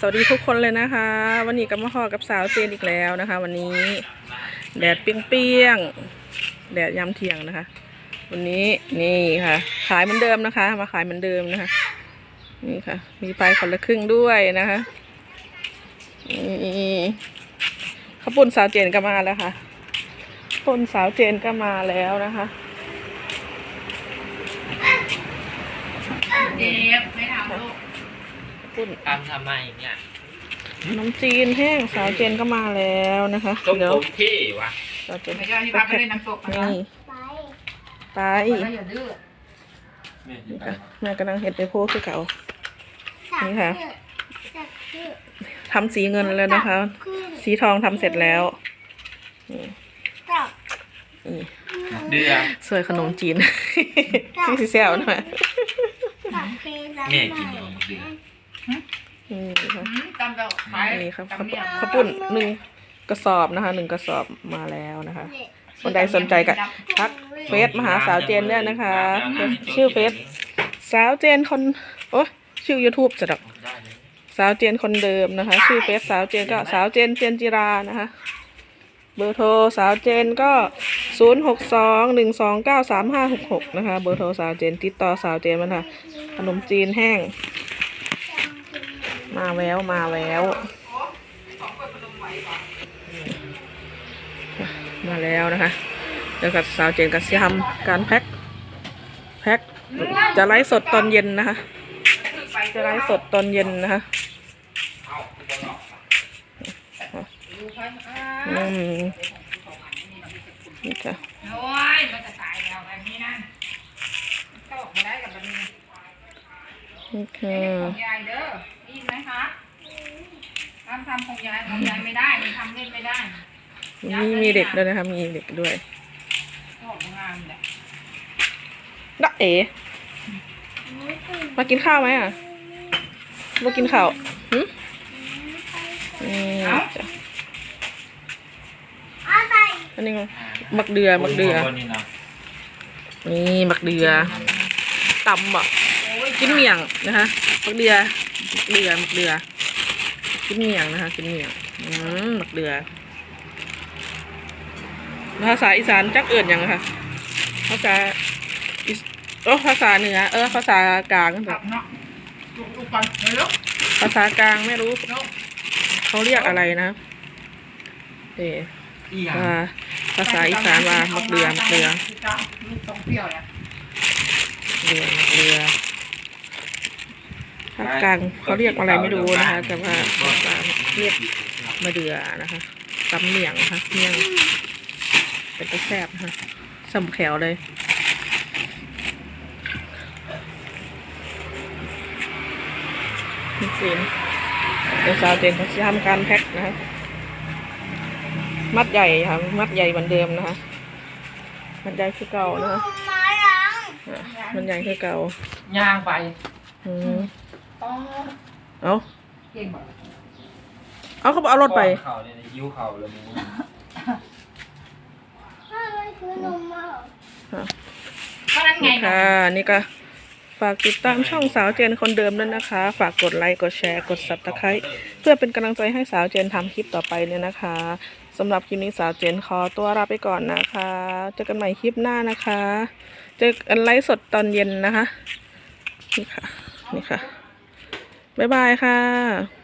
สวัสดีทุกคนเลยนะคะ วันนี้ก็มาพอกับสาวเจนอีกแล้วนะคะ วันนี้แดดเปี้ยงๆแดดยามเที่ยงนะคะ วันนี้นี่ค่ะ ขายเหมือนเดิมนะคะ มาขายเหมือนเดิมนะคะ นี่ค่ะ มีไปคนละครึ่งด้วยนะคะนี่ข้าวปุ้นสาวเจนก็มาแล้วค่ะข้าวปุ้นสาวเจนก็มาแล้วนะคะเด็กไม่ทำลูก ข้าวปุ้นทำทำไมเนี่ยขนมจีนแห้งสาวเจนก็มาแล้วนะคะต้มเดี๋ยวตุ๋นที่วะสาวเจนไม่ใช่ที่พาไปเล่นน้ำตกนะคะนี่ไปแล้วอย่าดื้อนี่ค่ะแม่กำลังเห็ดไปโพกคือเก่า นี่ค่ะ ทำสีเงินแล้วนะคะ สีทองทำเสร็จแล้ว นี่นี่เดือสวยขนมจีนที่สีแซวหน่อยแม่กินนมเดือ นี่ค่ะหืมจำเจ้าขายนี่ครับจำเนี่ย ข้าวปุ้นหนึ่งกระสอบนะคะหนึ่งกระสอบมาแล้วนะคะ คนใดสนใจก็ทักเฟซมาหาสาวเจนเนี่ยนะคะ ชื่อเฟซสาวเจนคนโอ้ชื่อ YouTube จะดอกได้เลยสาวเจนคนเดิมนะคะ ชื่อเฟซสาวเจนก็สาวเจนเจนจิรานะคะ เบอร์โทรสาวเจนก็ศูนย์หกสองหนึ่งสองเก้าสามห้าหกหกนะคะ เบอร์โทรสาวเจนติดต่อสาวเจนมันค่ะขนมจีนแห้ง มาแววมาแววมาแล้วนะคะเดี๋ยวกับสาวเจนกับซีทำการแพ็คแพ็คจะไลฟ์สดตอนเย็นนะคะ จะไลฟ์สดตอนเย็นนะคะดูค่อยอ่าอืมนี่ค่ะโอ้ยมันจะตายแล้วแบบนี้นั่นตกมาได้กับแบบนี้นี่ค่ะของ ยายเด้อได้ยินไหมคะทำทำของยายของยายไม่ได้มันทำเล่นไม่ได้มีมีเด็กด้วยนะคะมีเด็กด้วยออกงานแหละดะเอ๋มากินข้าวไหมอะมากินข้าวหึนี่จ้ะอันนี้ไงมักเดือมักเดือคนนี้นะนี่มักเดือตำอะ กินเมี่ยงนะคะมักเดือมักเดือมักเดือกินเมี่ยงนะคะ กินเมี่ยงอืมมักเดือภาษาอีสานจักเอื่นหยังค่ะภาษาอีสเออภาษาเหนือเออภาษากลางกลับเนาะลูกลูกก่อนเร็วภาษากลางไม่รู้ๆลูกเขาเรียกอะไรนะเอออีหยังว่าภาษาอีสานว่ามักเดือมักเดือลูกต้องเปรี้ยวเนี่ยเดือมักเดือ ภาคกลางเขาเรียกอะไรไม่รู้นะคะ แต่ว่าภาคกลางเรียกมะเดือนะคะตำเมี่ยงนะคะเมี่ยง เป็นตัวแซ่บนะคะสำแขวเลยนี่สิเดี๋ยวสาวเจนเขาจะทำการแพ็คนะคะ มัดใหญ่ค่ะ มัดใหญ่เหมือนเดิมนะคะ มัดใหญ่คือเก่านะคะอะมันใหญ่คือเก่าย่างไป อืม อ๋อเอาเก่งบอกเอาเขาบอกเอารถไป เข่าเนี่ยยิ้วเข่าเลยมึงเพราะนั้นไงนี่ค่ะ นี่ก็ฝากติดตามช่องสาวเจนคนเดิมด้วยนะคะ ฝากกดไลค์ กดแชร์ กด subscribe เพื่อเป็นกำลังใจให้สาวเจนทำคลิปต่อไปเนี่ยนะคะสำหรับคลิปนี้สาวเจนขอตัวลาไปก่อนนะคะ เจอกันใหม่คลิปหน้านะคะ เจอกันไลฟ์สดตอนเย็นนะคะ นี่ค่ะ นี่ค่ะ บ๊ายบายค่ะ